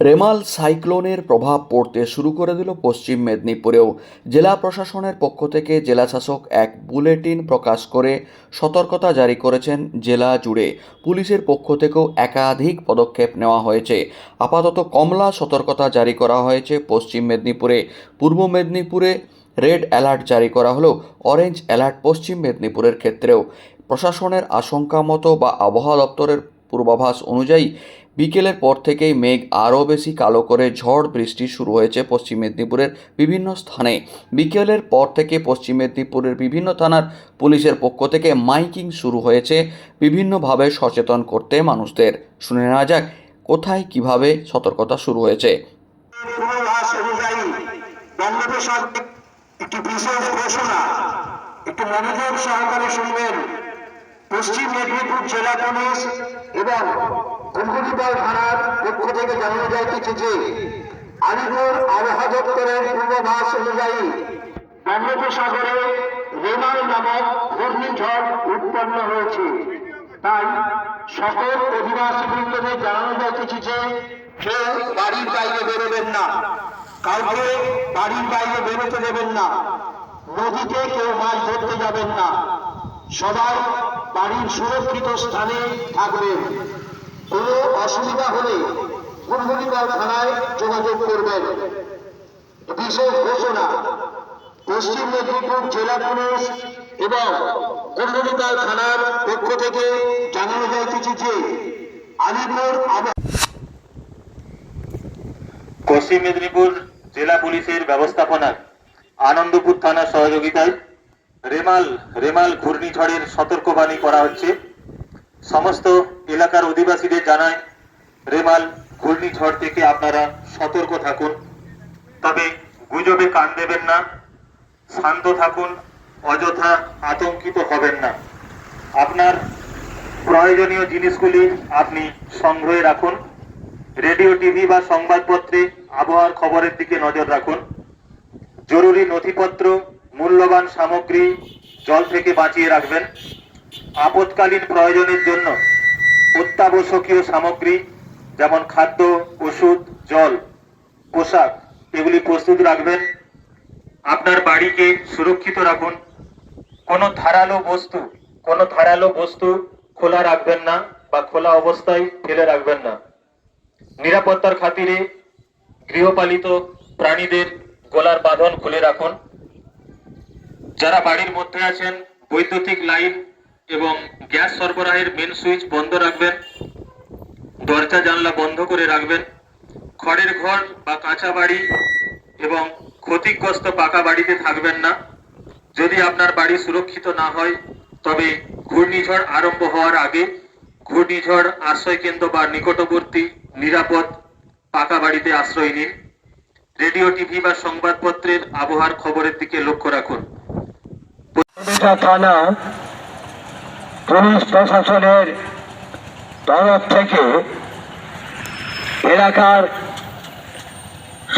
রেমাল সাইক্লোনের প্রভাব পড়তে শুরু করে দিল পশ্চিম মেদিনীপুরেও। জেলা প্রশাসনের পক্ষ থেকে জেলাশাসক এক বুলেটিন প্রকাশ করে সতর্কতা জারি করেছেন জেলা জুড়ে। পুলিশের পক্ষ থেকেও একাধিক পদক্ষেপ নেওয়া হয়েছে। আপাতত কমলা সতর্কতা জারি করা হয়েছে পশ্চিম মেদিনীপুরে। পূর্ব মেদিনীপুরে রেড অ্যালার্ট জারি করা হলো অরেঞ্জ অ্যালার্ট পশ্চিম মেদিনীপুরের ক্ষেত্রেও। প্রশাসনের আশঙ্কা মতো বা আবহাওয়া দপ্তরের পূর্বাভাস অনুযায়ী বিকেলের পর থেকেই মেঘ আরও বেশি কালো করে ঝড় বৃষ্টি শুরু হয়েছে পশ্চিম মেদিনীপুরের বিভিন্ন স্থানে। বিকেলের পর থেকে পশ্চিম মেদিনীপুরের বিভিন্ন থানার পুলিশের পক্ষ থেকে মাইকিং শুরু হয়েছে বিভিন্নভাবে সচেতন করতে মানুষদের। শুনে নেওয়া যাক, কোথায় কীভাবে সতর্কতা শুরু হয়েছে। পশ্চিম মেদিনীপুর জেলা পুলিশ এবং কুম্ভরিপাল থানার পক্ষ থেকে জানানো যাইতেছে যে আলিপুর আবহাওয়া দপ্তরের পূর্বাভাস অনুযায়ী বঙ্গোপসাগরে রেমাল নামক ঘূর্ণিঝড় উৎপন্ন হয়েছে। তাই সকল অধিবাসীবৃন্দদের জানানো যাইতেছে যে কেউ বাড়ির বাইরে বেরোবেন না। কাউকে বাড়ির বাইরে বেরোতে দেবেন না। নদীতে কেউ মাছ ধরতে যাবেন না। সবাই বাড়ির সুরক্ষিত স্থানে থাকবেন। কোনো অসুবিধা হলে কুলমণিপাল থানায় যোগাযোগ করবেন। বিশেষ ঘোষণা, পশ্চিম মেদিনীপুর জেলা পুলিশ এবং কুলমণিপাল থানার পক্ষ থেকে জানানো যাইতেছে যে আলিপুর পশ্চিম মেদিনীপুর জেলা পুলিশের ব্যবস্থাপনায় আনন্দপুর থানার সহযোগিতায় রেমাল রেমাল ঘূর্ণিঝড়ের সতর্কবাণী করা হচ্ছে। সমস্ত এলাকার অধিবাসীদের জানায় রেমাল, ঘূর্ণিঝড় থেকে আপনারা সতর্ক থাকুন। তবে গুজবে কান দেবেন না, শান্ত থাকুন, অযথা আতঙ্কিত হবেন না। আপনার প্রয়োজনীয় জিনিসগুলি আপনি সংগ্রহে রাখুন। রেডিও, টিভি বা সংবাদপত্রে আবহাওয়ার খবরের দিকে নজর রাখুন। জরুরি নথিপত্র, মূল্যবান সামগ্রী জল থেকে বাঁচিয়ে রাখবেন। আপৎকালীন প্রয়োজনের জন্য অত্যাবশ্যকীয় সামগ্রী, যেমন খাদ্য, ওষুধ, জল, পোশাক, এগুলি প্রস্তুত রাখবেন। আপনার বাড়িকে সুরক্ষিত রাখুন। কোনো ধারালো বস্তু, কোনো ধারালো বস্তু খোলা রাখবেন না বা খোলা অবস্থায় ফেলে রাখবেন না। নিরাপত্তার খাতিরে গৃহপালিত প্রাণীদের গলার বাঁধন খুলে রাখুন। যারা বাড়ির মধ্যে আছেন, বৈদ্যুতিক লাইন এবং গ্যাস সরবরাহের মেন সুইচ বন্ধ রাখবেন। দরজা জানলা বন্ধ করে রাখবেন। খড়ের ঘর বা কাঁচা বাড়ি এবং ক্ষতিগ্রস্ত পাকা বাড়িতে থাকবেন না। যদি আপনার বাড়ি সুরক্ষিত না হয়, তবে ঘূর্ণিঝড় আরম্ভ হওয়ার আগে ঘূর্ণিঝড় আশ্রয় কেন্দ্র বা নিকটবর্তী, নিরাপদ, পাকা বাড়িতে আশ্রয় নিন। রেডিও, টিভি বা সংবাদপত্রের আবহাওয়ার খবরের দিকে লক্ষ্য রাখুন। থানা পুলিশ প্রশাসনের তরফ থেকে এলাকার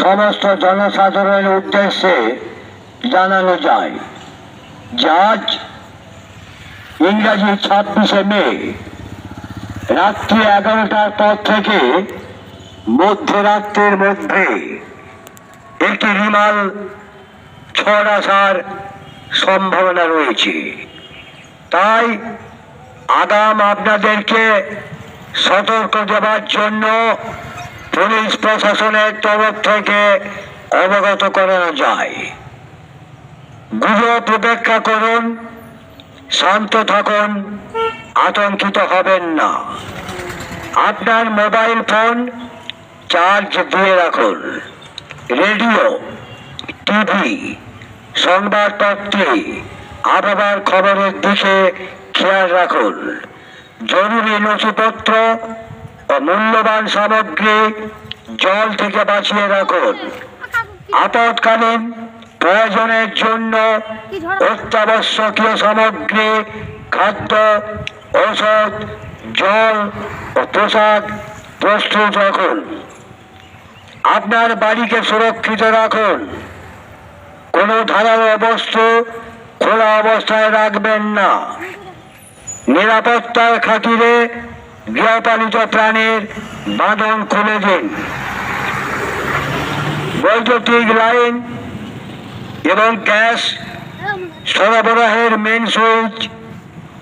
সমস্ত জনসাধারণের উদ্দেশ্যে জানানো যায় জাজ ইংরাজি ছাব্বিশে মে, রাত্রি এগারোটার পর থেকে মধ্যরাত্রির মধ্যে একটি বিমান ছড় আসার সম্ভাবনা রয়েছে। তাই আগাম আপনাদেরকে সতর্ক দেওয়ার জন্য পুলিশ প্রশাসনের তরফ থেকে অবগত করানো যায়। গুজব উপেক্ষা করুন, শান্ত থাকুন, আতঙ্কিত হবেন না। আপনার মোবাইল ফোন চার্জ দিয়ে রাখুন। রেডিও, টিভি, সংবাদপত্রে আবহাওয়ার খবরের দিকে খেয়াল রাখুন। জরুরি নথিপত্র ও মূল্যবান সামগ্রী জল থেকে বাঁচিয়ে রাখুন। আপৎকালীন প্রয়োজনের জন্য অত্যাবশ্যকীয় সামগ্রী, খাদ্য, ঔষধ, জল ও পোশাক প্রস্তুত রাখুন। আপনার বাড়িকে সুরক্ষিত রাখুন। কোনো ধারালো বস্তু খোলা অবস্থায় রাখবেন না। নিরাপত্তার খাতিরে গৃহপালিত প্রাণীর বাঁধন খুলে দিন। বৈদ্যুতিক লাইন এবং গ্যাস সরবরাহের মেন সুইচ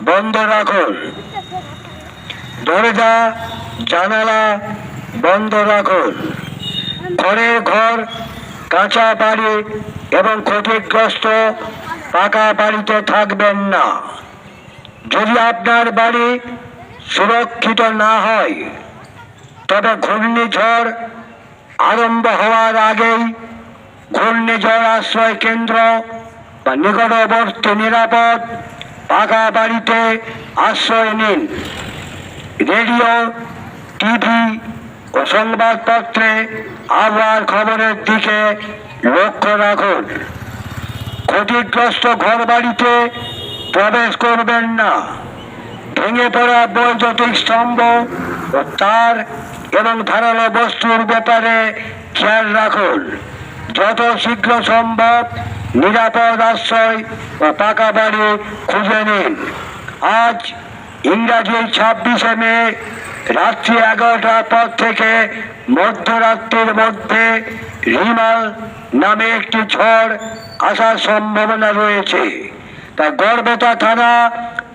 বন্ধ রাখুন। দরজা, জানালা বন্ধ রাখুন। ঘরের ঘর, কাঁচা বাড়ি এবং ক্ষতিগ্রস্ত পাকা বাড়িতে থাকবেন না। যদি আপনার বাড়ি সুরক্ষিত না হয়, তবে ঘূর্ণিঝড় আরম্ভ হওয়ার আগেই ঘূর্ণিঝড় আশ্রয় কেন্দ্র বা নিকটবর্তী নিরাপদ পাকা বাড়িতে আশ্রয় নিন। রেডিও, টিভি ও সংবাদপত্রে আবহাওয়ার খবরের দিকে লক্ষ্য রাখুন। ক্ষতিগ্রস্ত ঘরবাড়িতে প্রবেশ করবেন না। ভেঙে পড়া বৈদ্যুতিক স্তম্ভ ও তার এবং ধারালো বস্তুর ব্যাপারে খেয়াল রাখুন। যত শীঘ্র সম্ভব নিরাপদ আশ্রয় ও পাকা বাড়ি খুঁজে নিন। আজ ইংরাজি ছাব্বিশে মে, রাত্রি এগারোটার পর থেকে মধ্যরাত্রির মধ্যে রিমাল নামে একটি ঝড় আসার সম্ভাবনা রয়েছে। তা গড়বেতা থানা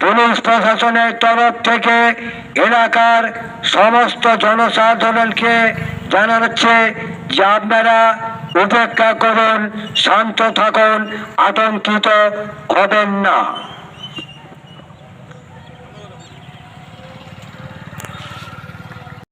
পুলিশ প্রশাসনের তরফ থেকে এলাকার সমস্ত জনসাধারণকে জানাচ্ছে যে আপনারা উপেক্ষা করুন, শান্ত থাকুন, আতঙ্কিত হবেন না।